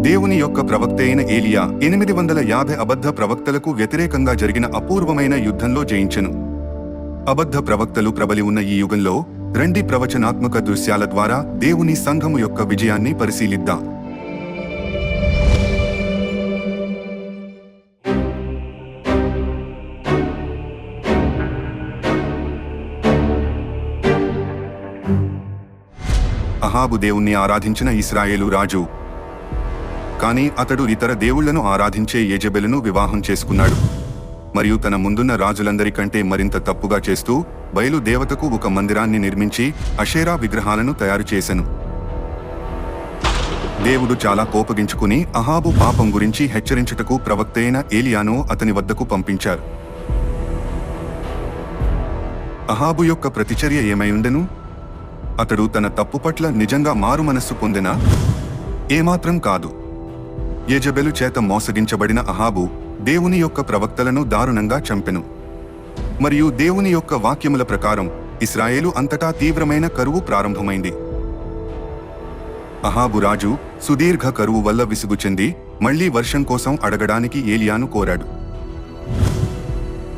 దేవుని యొక్క ప్రవక్త అయిన ఏలియా ఎనిమిది వందల యాభై అబద్ధ ప్రవక్తలకు వ్యతిరేకంగా జరిగిన అపూర్వమైన యుద్ధంలో జయించెను. అబద్ధ ప్రవక్తలు ప్రబలి ఉన్న ఈ యుగంలో రెండి ప్రవచనాత్మక దృశ్యాల ద్వారా దేవుని సంఘము యొక్క విజయాన్ని పరిశీలిద్దాం. అహాబు దేవుణ్ణి ఆరాధించిన ఇస్రాయేలు రాజు కానీ అతడు ఇతర దేవుళ్ళను ఆరాధించే యజబెలను వివాహం చేసుకున్నాడు. మరియు తన ముందున్న రాజులందరికంటే మరింత తప్పుగా చేస్తూ బయలు దేవతకు ఒక మందిరాన్ని నిర్మించి అషేరా విగ్రహాలను తయారు చేశాను దేవుడు చాలా కోపగించుకుని అహాబు పాపం గురించి హెచ్చరించుటకు ప్రవక్త అయిన ఏలియాను అతని వద్దకు పంపించారు. అహాబు యొక్క ప్రతిచర్య ఏమైయుండెను? అతడు తన తప్పు పట్ల నిజంగా మారు మనస్సు పొందినా? ఏమాత్రం కాదు. యజబెలు చేత మోసగించబడిన అహాబు దేవుని యొక్క ప్రవక్తలను దారుణంగా చంపెను. మరియు దేవుని యొక్క వాక్యముల ప్రకారం ఇస్రాయేలు అంతటా తీవ్రమైన కరువు ప్రారంభమైంది. అహాబు రాజు సుదీర్ఘ కరువు వల్ల విసుగు చెంది మళ్ళీ వర్షం కోసం అడగడానికి ఏలియాను కోరాడు.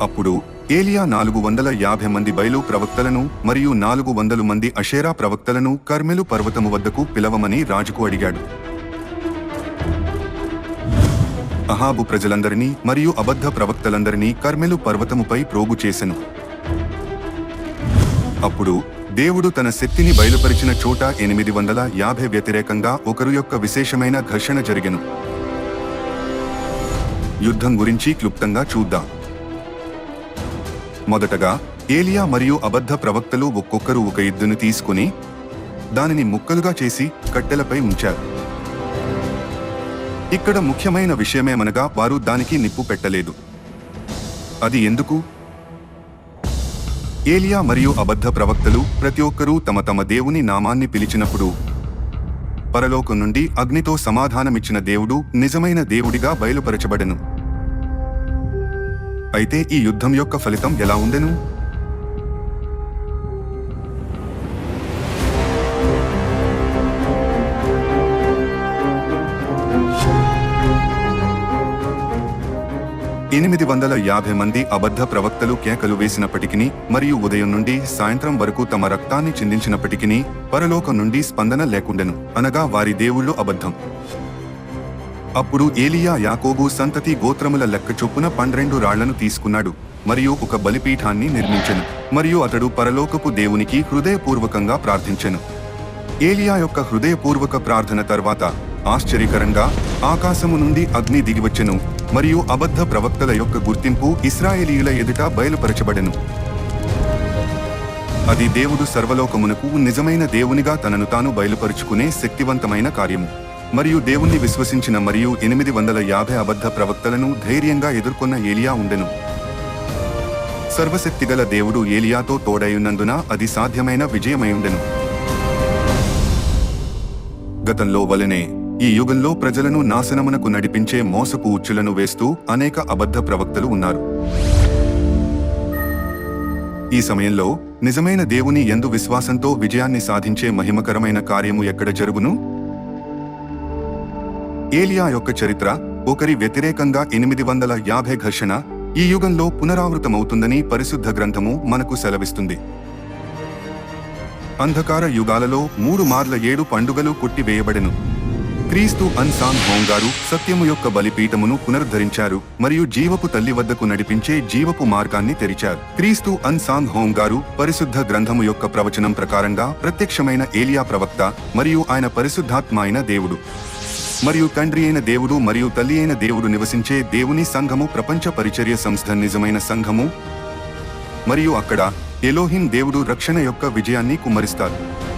అప్పుడు ఏలియా నాలుగు వందల యాభై మంది బయలు ప్రవక్తలను మరియు నాలుగు వందలు మంది అషేరా ప్రవక్తలను కర్మెలు పర్వతము వద్దకు పిలవమని రాజుకు అడిగాడు. అహాబు ప్రజలందరినీ మరియు అబద్ధ ప్రవక్తలందరినీ కర్మెలు పర్వతముపై ప్రోగు చేసెను. అప్పుడు దేవుడు తన శక్తిని బయలుపరిచిన చోట ఎనిమిది వందల యాభై వ్యతిరేకంగా ఒకరు యొక్క విశేషమైన ఘర్షణ జరిగెను. యుద్ధం గురించి క్లుప్తంగా చూద్దాం. మొదటగా ఏలియా మరియు అబద్ధ ప్రవక్తలు ఒక్కొక్కరు ఒక ఎద్దును తీసుకుని దానిని ముక్కలుగా చేసి కట్టెలపై ఉంచారు. ఇక్కడ ముఖ్యమైన విషయమేమనగా వారు దానికి నిప్పు పెట్టలేదు. అది ఎందుకు? ఏలియా మరియు అబద్ధ ప్రవక్తలు ప్రతి ఒక్కరూ తమ తమ దేవుని నామాన్ని పిలిచినప్పుడు పరలోకం నుండి అగ్నితో సమాధానమిచ్చిన దేవుడు నిజమైన దేవుడిగా బయలుపరచబడెను. అయితే ఈ యుద్ధం యొక్క ఫలితం ఎలా ఉండెను ఎనిమిది వందల యాభై మంది అబద్ధ ప్రవక్తలు కేకలు వేసినప్పటికీ మరియు ఉదయం నుండి సాయంత్రం వరకు తమ రక్తాన్ని చిందించినప్పటికీ పరలోకం నుండి స్పందన లేకుండెను. అనగా వారి దేవుళ్ళు అబద్ధం. అప్పుడు ఏలియా యాకోబు సంతతి గోత్రముల లెక్క చొప్పున పన్నెండు రాళ్ళను తీసుకున్నాడు మరియు ఒక బలిపీఠాన్ని నిర్మించెను మరియు అతడు పరలోకపు దేవునికి హృదయపూర్వకంగా ప్రార్థించెను. ఏలియా యొక్క హృదయపూర్వక ప్రార్థన తర్వాత ఆశ్చర్యకరంగా ఆకాశము నుండి అగ్ని దిగివచ్చెను. మరియు అబద్ధ ప్రవక్తల యొక్క గుర్తింపు ఇస్రాయేలీయుల ఎదుట బయలుపరచబడెను. అది దేవుడు సర్వలోకమునకు నిజమైన దేవునిగా తనను తాను బయలుపరుచుకునే శక్తివంతమైన కార్యము. మరియు దేవుణ్ణి విశ్వసించిన మరియు ఎనిమిది వందల యాభై అబద్ధ ప్రవక్తలను ధైర్యంగా ఎదుర్కొన్న ఏలియా ఉండెను. సర్వశక్తిగల దేవుడు ఏలియాతో తోడైయున్నందున అది సాధ్యమైన విజయమైయుండెను గతంలో వలనే ఈ యుగంలో ప్రజలను నాశనమునకు నడిపించే మోసపు ఉచ్చులను వేస్తూ అనేక అబద్ధ ప్రవక్తలు ఉన్నారు. ఈ సమయంలో నిజమైన దేవుని ఎందు విశ్వాసంతో విజయాన్ని సాధించే మహిమకరమైన కార్యము ఎక్కడ జరుగును? ఏలియా యొక్క చరిత్ర ఒకరి వ్యతిరేకంగా ఎనిమిది వందల యాభై ఘర్షణ ఈ యుగంలో పునరావృతమవుతుందని పరిశుద్ధ గ్రంథము మనకు సెలవిస్తుంది. అంధకార యుగాలలో మూడు మార్ల ఏడు పండుగలు కొట్టివేయబడెను. క్రీస్తు అన్సాంగ్ హోంగారు సత్యము యొక్క బలిపీఠమును పునరుద్ధరించారు మరియు జీవపు తల్లి వద్దకు నడిపించే జీవపు మార్గాన్ని తెరిచారు. క్రీస్తు అన్సాంగ్ హోంగారు పరిశుద్ధ గ్రంథము యొక్క ప్రవచనం ప్రకారంగా ప్రత్యక్షమైన ఏలియా ప్రవక్త మరియు ఆయన పరిశుద్ధాత్మ అయిన దేవుడు. మరియు తండ్రి అయిన దేవుడు మరియు తల్లి అయిన దేవుడు నివసించే దేవుని సంఘము ప్రపంచ పరిచర్య సంస్థ నిజమైన సంఘము. మరియు అక్కడ ఎలోహిం దేవుడు రక్షణ యొక్క విజయాన్ని కుమ్మరిస్తారు.